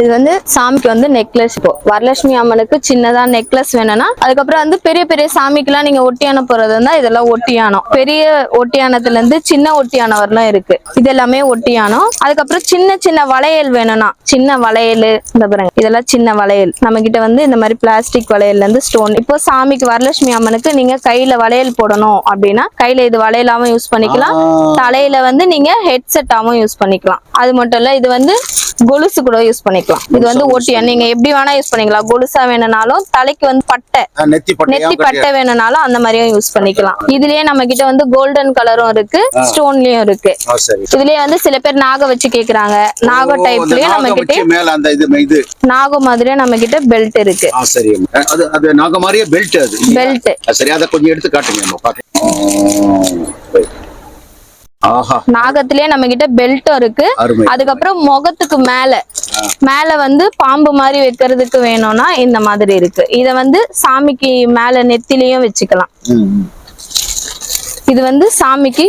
இது வந்து சாமிக்கு வந்து நெக்லஸ் இப்போ வரலட்சுமி அம்மனுக்கு சின்னதா நெக்லஸ் வேணும்னா அதுக்கப்புறம் வந்து பெரிய பெரிய சாமிக்கெல்லாம் நீங்க ஒட்டியானம் போறது இருந்தா இதெல்லாம் ஒட்டியானம் பெரிய ஒட்டியானத்துல இருந்து சின்ன ஒட்டியானம் வரலாம் இருக்கு. இது எல்லாமே ஒட்டியானம் அதுக்கப்புறம் சின்ன சின்ன வளையல் வேணும்னா சின்ன வளையல் இந்த பாருங்க இதெல்லாம் சின்ன வளையல். நம்ம கிட்ட வந்து இந்த மாதிரி பிளாஸ்டிக் வளையல்ல இருந்து ஸ்டோன் இப்போ சாமிக்கு வரலட்சுமி அம்மனுக்கு நீங்க கையில வளையல் போடணும் அப்படின்னா கையில இது வளையலாவும் யூஸ் பண்ணிக்கலாம். தலையில வந்து நீங்க ஹெட்செட்டாவும் யூஸ் பண்ணிக்கலாம். அது மட்டும் இல்ல இது வந்து கொலுசு கூட யூஸ் பண்ணிக்கலாம். இது வந்து ஒட்டியா நீங்க எப்படி வேணா யூஸ் பண்ணிக்கலாம் கொலுசா வேணும்னாலும் தலைக்கு வந்து பட்டை நெத்தி நெத்தி பட்டை வேணும்னாலும் அந்த மாதிரியும் யூஸ் பண்ணிக்கலாம் இதுலயே நம்ம கிட்ட வந்து கோல்டன் கலரும் இருக்கு ஸ்டோன்லயும் இருக்கு இதுலயே வந்து சில பேர் நாக வச்சு கேக்குறாங்க நாக ஓ, டைப்லயும் நம்ம கிட்ட வச்சு மேல அந்த இது இது மாதிரியே நம்ம கிட்ட பெல்ட் இருக்கு சரி அது அது நாக மாதிரியே பெல்ட் அது பெல்ட் சரி அதை கொஞ்சம் எடுத்து காட்டுங்க நாகத்திலேயே நம்ம கிட்ட பெல்ட்டும் இருக்கு. அதுக்கப்புறம் முகத்துக்கு மேல. மேல வந்து பாம்பு மாதிரி வைக்கிறதுக்கு வேணும்னா இந்த மாதிரி இருக்கு. இத வந்து சாமிக்கு மேல நெத்திலையும் வச்சுக்கலாம். இது வந்து சாமிக்கு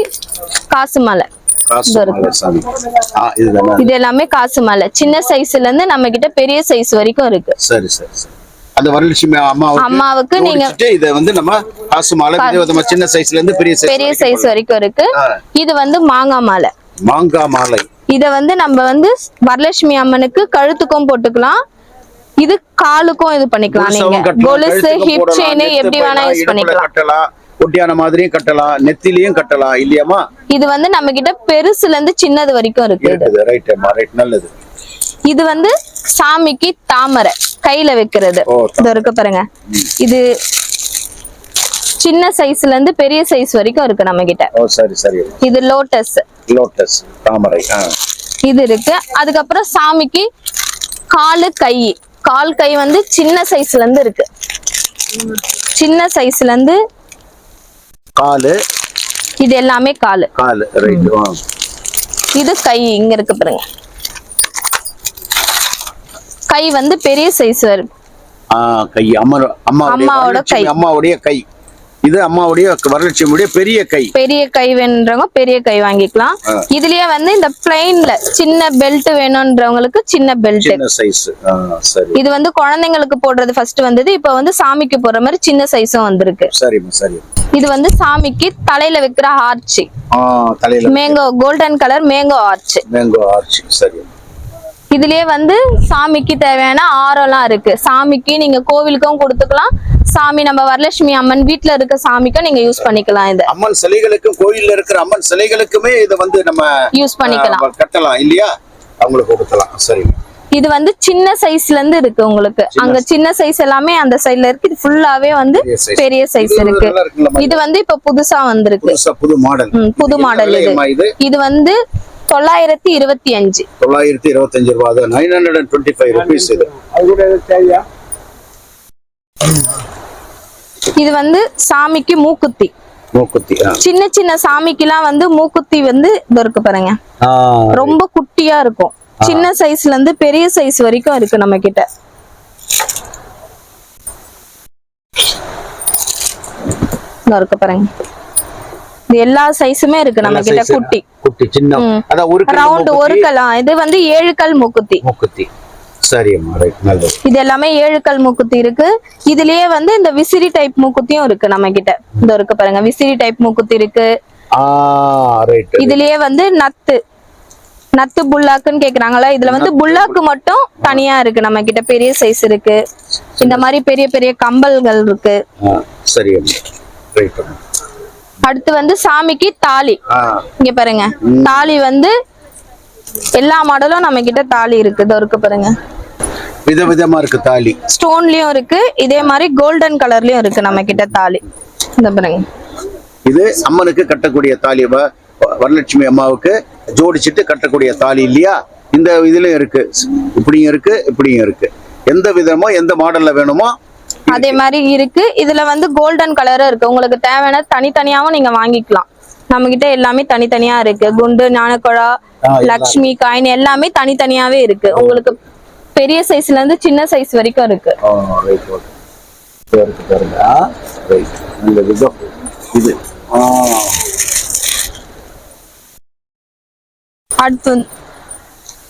காசு மாலை. இது எல்லாமே காசு மாலை. சின்ன சைஸ்ல இருந்து நம்ம கிட்ட பெரிய சைஸ் வரைக்கும் இருக்கு. சரி சரி. அந்த வரலட்சுமி அம்மாவுக்கு அம்மாவுக்கு நீங்க இதை வந்து நம்ம காசு மாலை விதவிதமா சின்ன சைஸ்ல இருந்து பெரிய சைஸ் பெரிய சைஸ் வரைக்கும் இருக்கு. இது வந்து மாங்காய் மாலை. மாங்காய் மாலை. இத வந்து நம்ம வந்து வரலட்சுமி அம்மனுக்கு கழுத்துக்கும் போட்டுக்கலாம். இது காலுக்கும் இது பண்ணிக்கலாம் நீங்க. கொலுசு ஹிப் செயின் எப்படி வேணா யூஸ் பண்ணிக்கலாம். ஒட்டியான மாதிரியும் கட்டலாம் நெத்திலையும் கட்டலாம் இல்லையாமா இது வந்து நம்ம கிட்ட பெருசுல இருந்து சின்னது வரைக்கும் இருக்கு ரைட் அம்மா ரைட் நல்லது. இது வந்து சாமிக்கு தாமரை. கையில வைக்கிறது. இது இருக்கு பாருங்க. இது சின்ன சைஸ்ல இருந்து பெரிய சைஸ் வரைக்கும் இருக்கு நம்ம கிட்ட ஓ சரி சரி. இது லோட்டஸ் லோட்டஸ் தாமரை இது இருக்கு. அதுக்கப்புறம் சாமிக்கு காலு கை. கால் கை வந்து சின்ன சைஸ்ல இருந்து இருக்கு. சின்ன சைஸ்ல இருந்து காலு. இது எல்லாமே காலு. காலு இது கை இங்க இருக்கு பாருங்க. கை வந்து பெரிய சைஸ் வரும் ஆ கை. அம்மா அம்மாவுடைய அம்மாவோட கை. அம்மாவுடைய கை. இது அம்மாவுடைய வரலட்சுமியுடைய பெரிய கை. பெரிய கை வேணுன்றவங்க பெரிய கை வாங்கிக்கலாம். இதுலயே வந்து இந்த பிளைன்ல சின்ன பெல்ட் வேணும்ன்றவங்களுக்கு சின்ன பெல்ட் சைஸ் சரி. இது வந்து குழந்தைங்களுக்கு போடுறது ஃபர்ஸ்ட் வந்தது. இப்ப வந்து சாமிக்கு போடுற மாதிரி சின்ன சைஸும் வந்திருக்கு. சரிம்மா சரி. இது வந்து சாமிக்கு தலையில வைக்கிற arch mango golden colour mango arch mango arch சரி. இதுலயே வந்து சாமிக்கு தேவையான ஆரம்லாம் இருக்கு. சாமிக்கு நீங்க கோவிலுக்கும் கொடுத்துக்கலாம். சாமி நம்ம வரலட்சுமி அம்மன் வீட்ல இருக்க சாமிக்கும் நீங்க யூஸ் பண்ணிக்கலாம் இது. அம்மன் சிலைகளுக்கும் கோயில்ல இருக்கிற அம்மன் சிலைகளுக்குமே இதை வந்து நம்ம யூஸ் பண்ணிக்கலாம். கட்டலாம் இல்லையா? அவங்களுக்கு கொடுக்கலாம். சரிங்க இது வந்து சின்ன சைஸ்ல இருந்து இருக்கு உங்களுக்கு. அங்க சின்ன சைஸ் எல்லாமே அந்த சைடுல இருக்கு. இது ஃபுல்லாவே வந்து பெரிய சைஸ் இருக்கு? இது வந்து இப்ப புதுசா வந்திருக்கு. புது மாடல் இது? இது வந்து தொள்ளாயிரத்தி இருபத்தி அஞ்சு. தொள்ளாயிரத்தி இருபத்தஞ்சு ரூபா அது nine hundred and twenty five rupees இது. இது வந்து சாமிக்கு மூக்குத்தி. மூக்குத்தி. சின்ன சின்ன சாமிக்கெல்லாம் வந்து மூக்குத்தி வந்து இது இருக்கு பாருங்க. ரொம்ப குட்டியா இருக்கும். சின்ன சைஸ்ல இருந்து பெரிய சைஸ் வரைக்கும் இருக்கு நம்ம கிட்ட இருக்கு பாருங்க. எல்லா சைஸுமே இருக்கு நம்ம கிட்ட. குட்டி. குட்டி சின்ன. அதான் ஒரு ரவுண்ட் ஒரு மூக்குத்தி, கல். இது வந்து ஏழு கல் மூக்குத்தி. மூக்குத்தி. இது எல்லாமே ஏழு கல் மூக்குத்தி இருக்கு. இதுலயே வந்து இந்த விசிறி டைப் மூக்குத்தியும் இருக்கு நம்ம கிட்ட இந்த இருக்கு பாருங்க விசிறி டைப் மூக்குத்தி இருக்கு. இதுலயே வந்து நத்து. நத்து புல்லாக்குன்னு கேக்குறாங்களா இதுல வந்து புல்லாக்கு மட்டும் தனியா இருக்கு நம்ம கிட்ட பெரிய சைஸ் இருக்கு. இந்த மாதிரி பெரிய பெரிய கம்பல்கள் இருக்கு சரி அம்மா ரைட் அம்மா அடுத்து வந்து சாமிக்கு தாலி. இங்க பாருங்க. தாலி வந்து எல்லா மாடலும் நம்ம கிட்ட தாலி இருக்கு. இதோ இருக்கு பாருங்க. விதவிதமா இருக்கு தாலி. ஸ்டோன்லயும் இருக்கு. இதே மாதிரி கோல்டன் கலர்லயும் இருக்கு நம்ம கிட்ட தாலி. இந்த பாருங்க. இது அம்மனுக்கு கட்டக்கூடிய தாலி. வரலட்சுமி அம்மாவுக்கு ஜோடிச்சிட்டு கட்டக்கூடிய தாலி இல்லையா? இந்த இதுலயும் இருக்கு. இப்படியும் இருக்கு இப்படியும் இருக்கு. எந்த விதமோ எந்த மாடல்ல வேணுமோ அதே மாதிரி இருக்கு. இதுல வந்து கோல்டன் கலரும் இருக்கு. உங்களுக்கு தேவையான தனித்தனியாவும் நீங்க வாங்கிக்கலாம். நம்ம கிட்ட எல்லாமே தனித்தனியா இருக்கு. குண்டு ஞானக்குழா லக்ஷ்மி காயின் எல்லாமே தனித்தனியாவே இருக்கு. உங்களுக்கு பெரிய சைஸ்ல இருந்து சின்ன சைஸ் வரைக்கும் இருக்கு. அடுத்து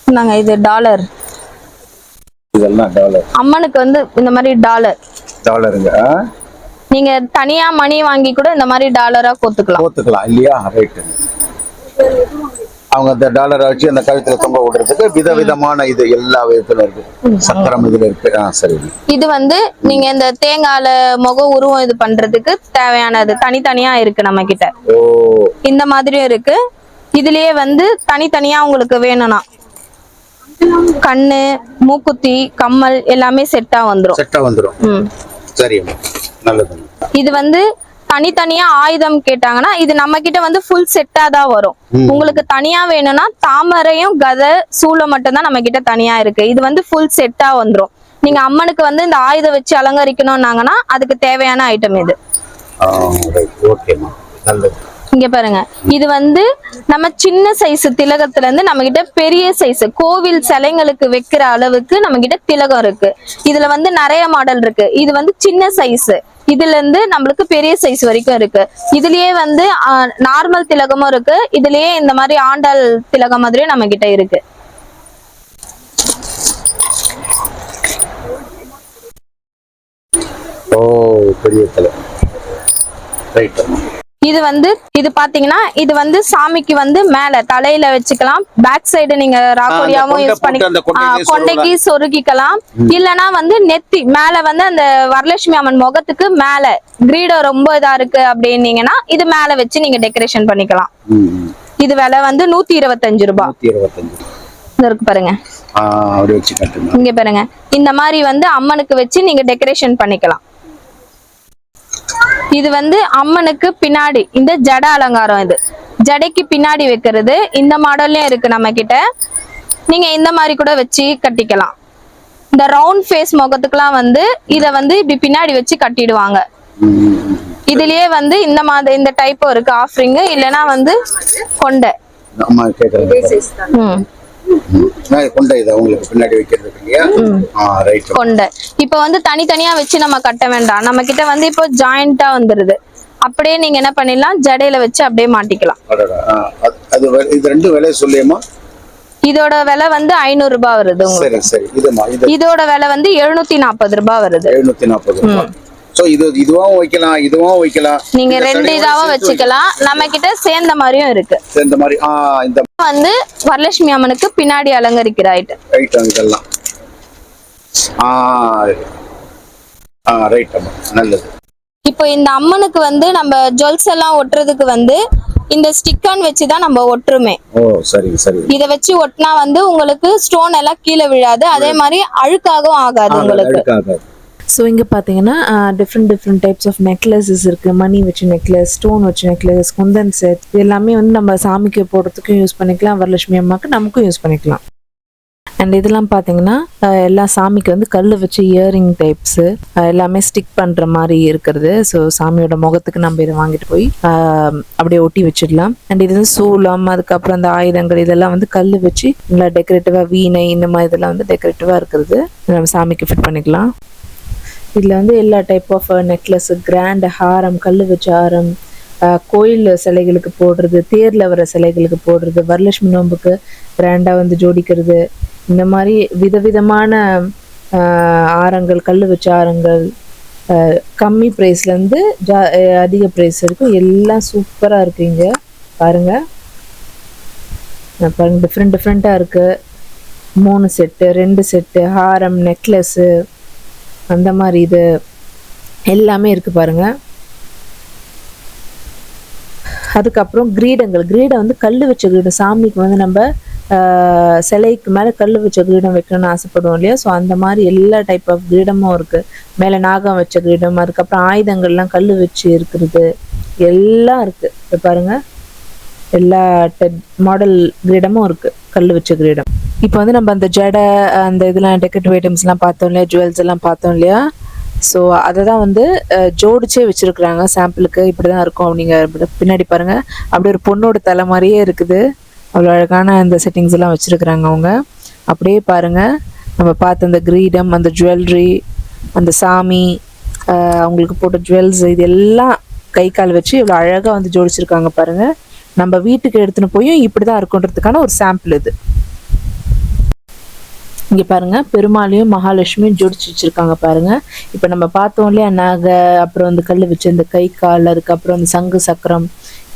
இந்தாங்க இது டாலர் இதெல்லாம் டாலர் அம்மனுக்கு வந்து இந்த மாதிரி டாலர் டாலருங்க? நீங்க தனியா மணி வாங்கி கூட இந்த மாதிரி டாலரா கோத்துக்கலாம். கோத்துக்கலாம் இல்லையா? ரைட்டு அவங்க அந்த டாலரை வச்சு அந்த கழுத்துல தொங்க விடுறதுக்கு விதவிதமான இது எல்லா விதத்துல இருக்கு. சக்கரம் இதுல இருக்கு. ஆ சரி. இது வந்து நீங்க இந்த தேங்காயில முக உருவம் இது பண்றதுக்கு தேவையானது. தனித்தனியா இருக்கு நம்ம கிட்ட இந்த மாதிரியும் இருக்கு. இதுலயே வந்து தனித்தனியா உங்களுக்கு வேணும்னா. கண்ணு மூக்குத்தி கம்மல் எல்லாமே செட்டா வந்துரும். செட்டா வந்துடும் ம். சரி நல்லது. இது வந்து தனித்தனியா ஆயுதம் கேட்டாங்கன்னா இது நம்ம கிட்ட வந்து ஃபுல் செட்டா தான் வரும். உங்களுக்கு தனியா வேணும்னா தாமரையும் கதை சூளம் மட்டும் தான் நம்ம கிட்ட தனியா இருக்கு. இது வந்து ஃபுல் செட்டா வந்துரும். நீங்க அம்மனுக்கு வந்து இந்த ஆயுதம் வச்சு அலங்கரிக்கணும்னாங்கன்னா அதுக்கு தேவையான ஐட்டம் இது. ஓகேம்மா நல்லது. இங்க பாருங்க. இது வந்து நம்ம சின்ன சைஸ் திலகத்துல இருந்து நம்ம கிட்ட பெரிய சைஸ் கோவில் சிலைங்களுக்கு வைக்கிற அளவுக்கு நம்ம கிட்ட திலகம் இருக்கு. இதுல வந்து நிறைய மாடல் இருக்கு. இது வந்து சின்ன சைஸ் இதுல இருந்து நம்மளுக்கு பெரிய சைஸ் வரைக்கும் இருக்கு. இதுலயே வந்து நார்மல் திலகமும் இருக்கு. இதுலயே இந்த மாதிரி ஆண்டாள் திலகம் மாதிரியும் நம்ம கிட்ட இருக்கு. ஓ பெரிய தலை ரைட் இது வந்து இது பாத்தீங்கன்னா இது வந்து சாமிக்கு வந்து மேல தலையில வச்சுக்கலாம். பேக் சைடு நீங்க ராக்கோடியாவும் யூஸ் பண்ணி கொண்டைக்கு சொருகிக்கலாம். இல்லனா வந்து நெத்தி மேல வந்து அந்த வரலட்சுமி அம்மன் முகத்துக்கு மேல. கிரீடம் ரொம்ப இதா இருக்கு அப்படின்னீங்கன்னா இது மேல வச்சு நீங்க டெக்கரேஷன் பண்ணிக்கலாம். இது விலை வந்து நூத்தி இருபத்தஞ்சு ரூபாய் இருக்கு பாருங்க. இங்க பாருங்க. இந்த மாதிரி வந்து அம்மனுக்கு வச்சு நீங்க டெக்கரேஷன் பண்ணிக்கலாம். இது வந்து அம்மனுக்கு பின்னாடி இந்த ஜட அலங்காரம் இது. ஜடைக்கு பின்னாடி வைக்கிறது. இந்த மாடல்லயும் இருக்கு நம்ம கிட்ட நீங்க இந்த மாதிரி கூட வச்சு கட்டிக்கலாம். இந்த ரவுண்ட் ஃபேஸ் முகத்துக்குலாம் வந்து இத வந்து இப்படி பின்னாடி வச்சு கட்டிடுவாங்க. இதுலயே வந்து இந்த மாதிரி இந்த டைப்பும் இருக்கு ஆஃபரிங் இல்லைன்னா வந்து கொண்டை. கொண்டை இதை உங்களுக்கு பின்னாடி வைக்கிறது இல்லையா? ஆ ரைட் கொண்டை. இப்போ வந்து தனித்தனியா வச்சு நம்ம கட்ட வேண்டாம். நம்ம கிட்ட வந்து இப்போ ஜாயிண்டா வந்துருது. அப்படியே நீங்க என்ன பண்ணிடலாம்? ஜடையில வச்சு அப்படியே மாட்டிக்கலாம். அது- இது ரெண்டு விலை இதோட விலை வந்து ஐநூறு ரூபாய் வருது இதோட விலை வந்து எழுநூத்தி நாற்பது ரூபாய் வருது. எழுநூத்தி நாற்பது ரூபாய். ஸோ இது இதுவும் வைக்கலாம் இதுவும் வைக்கலாம். நீங்க ரெண்டு இதாவும் வச்சுக்கலாம். நம்ம கிட்ட சேர்ந்த மாதிரியும் இருக்கு. இந்த மாதிரி ஆ இந்த வந்து வரலட்சுமி அம்மனுக்கு பின்னாடி அலங்கரிக்கிற ஐட்டம் ரைட் இதெல்லாம். ஆ ஆ ரைட் அம்மா. நல்லது. இப்போ இந்த அம்மனுக்கு வந்து நம்ம ஜுவல்ஸ் எல்லாம் ஒட்டுறதுக்கு வந்து இந்த ஸ்டிக்கான் வச்சு தான் நம்ம ஒட்டுருமே ஓ சரி சரி. இத வச்சு ஒட்டினா வந்து உங்களுக்கு ஸ்டோன் எல்லாம் கீழே விழாது. அதே மாதிரி அழுக்காகவும் ஆகாது உங்களுக்கு. அழுக்காகாது. ஸோ இங்கே பார்த்தீங்கன்னா different different types of necklaces இருக்குது மணி வச்ச நெக்லஸ் ஸ்டோன் வச்ச நெக்லஸ் குந்தன் செட் இது எல்லாமே வந்து நம்ம சாமிக்கு போடுறதுக்கும் யூஸ் பண்ணிக்கலாம். வரலட்சுமி அம்மாவுக்கு நமக்கும் யூஸ் பண்ணிக்கலாம். அண்ட் இதெல்லாம் பார்த்தீங்கன்னா எல்லா சாமிக்கு வந்து கல் வச்சு இயரிங் டைப்ஸு எல்லாமே ஸ்டிக் பண்ணுற மாதிரி இருக்கிறது. ஸோ சாமியோட முகத்துக்கு நம்ம இதை வாங்கிட்டு போய் அப்படியே ஒட்டி வச்சிடலாம். அண்ட் இது வந்து சூலம் அதுக்கப்புறம் அந்த ஆயுதங்கள் இதெல்லாம் வந்து கல் வச்சு நல்லா டெக்கரேட்டிவாக வீணை இந்த மாதிரி இதெல்லாம் வந்து டெக்கரேட்டிவாக இருக்கிறது. நம்ம சாமிக்கு ஃபிட் பண்ணிக்கலாம். இதில் வந்து எல்லா டைப் ஆஃப் நெக்லஸ் கிராண்ட் ஹாரம் கல் வச்ச ஹாரம் uh, கோயில் சிலைகளுக்கு போடுறது தேரில் வர சிலைகளுக்கு போடுறது வரலட்சுமி நோம்புக்கு கிராண்டாக வந்து ஜோடிக்கிறது. இந்த மாதிரி விதவிதமான uh, ஆரங்கள் கல் வச்ச ஆரங்கள் uh, கம்மி ப்ரைஸ்லேருந்து ஜா அதிக ப்ரைஸ் இருக்கும் எல்லாம் சூப்பராக இருக்குது இங்கே. பாருங்கள் அஹ் டிஃப்ரெண்ட் டிஃப்ரெண்ட்டாக இருக்குது மூணு செட்டு ரெண்டு செட்டு ஹாரம் நெக்லஸ்ஸு அந்த மாதிரி இது எல்லாமே இருக்கு பாருங்க. அதுக்கப்புறம் கிரீடங்கள். கிரீடம் வந்து கல் வச்ச கிரீடம். சாமிக்கு வந்து நம்ம சிலைக்கு மேலே கல் வச்ச கிரீடம் வைக்கணும்னு ஆசைப்படுவோம் இல்லையா? ஸோ அந்த மாதிரி எல்லா டைப் ஆஃப் கிரீடமும் இருக்கு. மேலே நாகம் வச்ச கிரீடம் அதுக்கப்புறம் ஆயுதங்கள்லாம் கல் வச்சு இருக்கிறது எல்லாம் இருக்கு. இப்ப பாருங்க. எல்லா மாடல் கிரீடமும் இருக்கு. கல் வச்ச கிரீடம். இப்போ வந்து நம்ம அந்த ஜடை அந்த இதெல்லாம் டெக்கரேட்டிவ் ஐட்டம்ஸ்லாம் பார்த்தோம் இல்லையா? ஜுவல்ஸ் எல்லாம் பார்த்தோம் இல்லையா? ஸோ அதை தான் வந்து ஜோடிச்சே வச்சுருக்குறாங்க சாம்பிளுக்கு இப்படி தான் இருக்கும் அப்படிங்க பின்னாடி பாருங்கள் அப்படியே ஒரு பொண்ணோட தலை மாதிரியே இருக்குது. அவ்வளோ அழகான அந்த செட்டிங்ஸ் எல்லாம் வச்சுருக்குறாங்க அவங்க. அப்படியே பாருங்க. நம்ம பார்த்த அந்த கிரீடம் அந்த ஜுவல்லரி அந்த சாமி அவங்களுக்கு போட்ட ஜுவல்ஸ் இது எல்லாம் கை கால் வச்சு இவ்வளோ அழகாக வந்து ஜோடிச்சிருக்காங்க பாருங்கள் நம்ம வீட்டுக்கு எடுத்துன்னு போயும் இப்படி தான் இருக்குன்றதுக்கான ஒரு சாம்பிள் இது. இங்கே பாருங்கள் பெருமாளையும் மகாலட்சுமியும் ஜோடிச்சு வச்சுருக்காங்க பாருங்கள் இப்போ நம்ம பார்த்தோம் இல்லையா நகை அப்புறம் அந்த கல் வச்சு அந்த கை கால் அதுக்கப்புறம் அந்த சங்கு சக்கரம்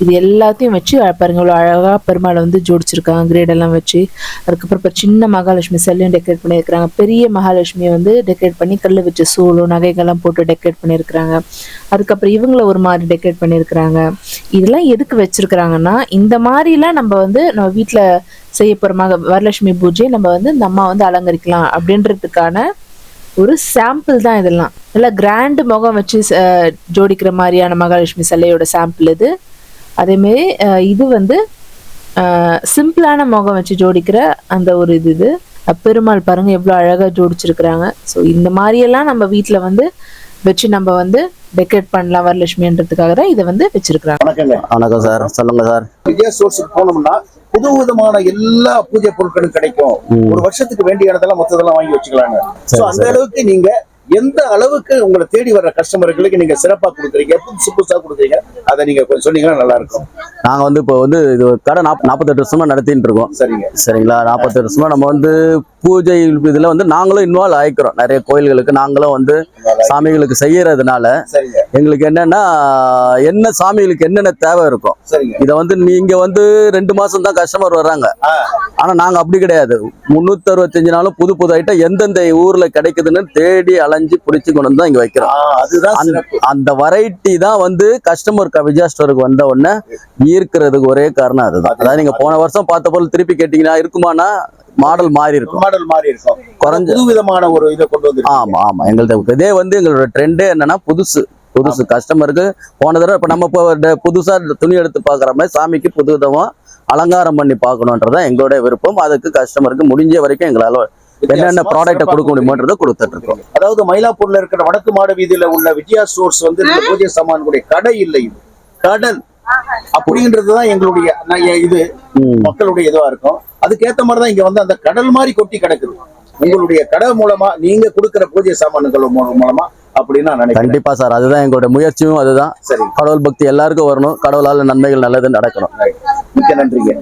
இது எல்லாத்தையும் வச்சு பாருங்க இவ்வளோ அழகாக பெருமாளை வந்து ஜோடிச்சிருக்காங்க கிரேடெல்லாம் வச்சு. அதுக்கப்புறம் இப்போ சின்ன மகாலட்சுமி செல்லையும் டெக்கரேட் பண்ணியிருக்கிறாங்க. பெரிய மகாலட்சுமியை வந்து டெக்கரேட் பண்ணி கல் வச்ச சூளும் நகைகள்லாம் போட்டு டெக்கரேட் பண்ணியிருக்கிறாங்க. அதுக்கப்புறம் இவங்கள ஒரு மாதிரி டெக்கரேட் பண்ணியிருக்கிறாங்க. இதெல்லாம் எதுக்கு வச்சிருக்கிறாங்கன்னா இந்த மாதிரிலாம் நம்ம வந்து நம்ம வீட்டில் செய்ய போகிற மக வரலட்சுமி பூஜையை நம்ம வந்து இந்த அம்மா வந்து அலங்கரிக்கலாம் அப்படின்றதுக்கான ஒரு சாம்பிள் தான் இதெல்லாம். நல்லா கிராண்டு முகம் வச்சு ஜோடிக்கிற மாதிரியான மகாலட்சுமி சிலையோட சாம்பிள் இது. அதேமாரி இது வந்து சிம்பிளான முகம் வச்சு ஜோடிக்கிற அந்த ஒரு இது இது. பெருமாள் பாருங்க எவ்வளோ அழகாக ஜோடிச்சிருக்கிறாங்க. ஸோ இந்த மாதிரியெல்லாம் நம்ம வீட்டில் வந்து வச்சு நம்ம வந்து டெக்கரேட் பண்ணலாம் வரலட்சுமின்றதுக்காக தான் இதை வந்து வச்சிருக்கிறாங்க. வணக்கங்க. வணக்கம் சார். சொல்லுங்க சார். விஜயா ஸ்டோர்ஸுக்கு போனோம்னா புது விதமான எல்லா பூஜை பொருட்களும் கிடைக்கும். ஒரு வருஷத்துக்கு வேண்டியானதெல்லாம் மொத்ததெல்லாம் வாங்கி வச்சுக்கலாங்க. சோ அந்த அளவுக்கு நீங்க எந்த அளவுக்கு உங்களை தேடி வர்ற கஸ்டமர்களுக்கு நீங்க சிறப்பா கொடுக்குறீங்க புதுசு புதுசா கொடுக்குறீங்க அதை நீங்க கொஞ்சம் சொன்னீங்கன்னா நல்லா இருக்கும். நாங்க வந்து இப்போ வந்து இது கடை நாற்பத்தெட்டு வருஷமா நடத்திட்டு இருக்கோம். சரிங்க. சரிங்களா? நாற்பத்தெட்டு வருஷமா நம்ம வந்து பூஜை இதுல வந்து நாங்களும் இன்வால்வ் ஆயிக்கிறோம். நிறைய கோயில்களுக்கு நாங்களும் வந்து சாமிகளுக்கு செய்யறதுனால எங்களுக்கு என்னன்னா என்ன சாமிகளுக்கு என்னென்ன தேவை இருக்கும் இதை வந்து நீங்க வந்து ரெண்டு மாசம் தான் கஸ்டமர் வர்றாங்க. ஆனா நாங்க அப்படி கிடையாது. முன்னூத்தி அறுபத்தஞ்சு நாளும் புது புது ஐட்டம் எந்தெந்த ஊர்ல கிடைக்குதுன்னு தேடி அலைஞ்சு பிடிச்சு கொண்டு வந்து இங்க வைக்கிறோம். அந்த வெரைட்டி தான் வந்து கஸ்டமர் விஜயா ஸ்டோருக்கு வந்த உடனே ஈர்க்கிறதுக்கு ஒரே காரணம் அதுதான். அதாவது நீங்க போன வருஷம் பார்த்த போல திருப்பி கேட்டீங்கன்னா இருக்குமானா மாடல் மாறி இருக்கும். மாடல் மாறி இருக்கும். குறைஞ்ச புது விதமான ஒரு இதை கொண்டு வந்து ஆமா ஆமா. எங்கள்ட்ட இதே வந்து எங்களோட ட்ரெண்டே என்னன்னா புதுசு. புதுசு கஸ்டமருக்கு போன தடவை இப்ப நம்ம இப்போ புதுசா துணி எடுத்து பாக்குற மாதிரி சாமிக்கு புது விதமா அலங்காரம் பண்ணி பார்க்கணுன்றதான் எங்களோட விருப்பம். அதுக்கு கஸ்டமருக்கு முடிஞ்ச வரைக்கும் எங்களால என்னென்ன ப்ராடக்ட்டை கொடுக்க முடியுமோன்றதை கொடுத்துட்டு இருக்கோம் அதாவது மயிலாப்பூர்ல இருக்கிற வடக்கு மாட வீதியில உள்ள விஜயா ஸ்டோர்ஸ் வந்து இந்த பூஜை சாமான்களுடைய கடை இல்லை. இது கடல். அப்படின்றதுதான் எங்களுடைய இது. மக்களுடைய இதுவா இருக்கும். அதுக்கேத்த மாதிரிதான் இங்க வந்து அந்த கடல் மாதிரி கொட்டி கிடக்குது. உங்களுடைய கடை மூலமா நீங்க கொடுக்கிற பூஜை சாமான்கள் மூலமா அப்படின்னு நான் கண்டிப்பா சார் அதுதான் எங்களோட முயற்சியும் அதுதான். சரி. கடவுள் பக்தி எல்லாருக்கும் வரணும். கடவுளால நன்மைகள் நல்லது நடக்கணும். மிக்க நன்றிங்க.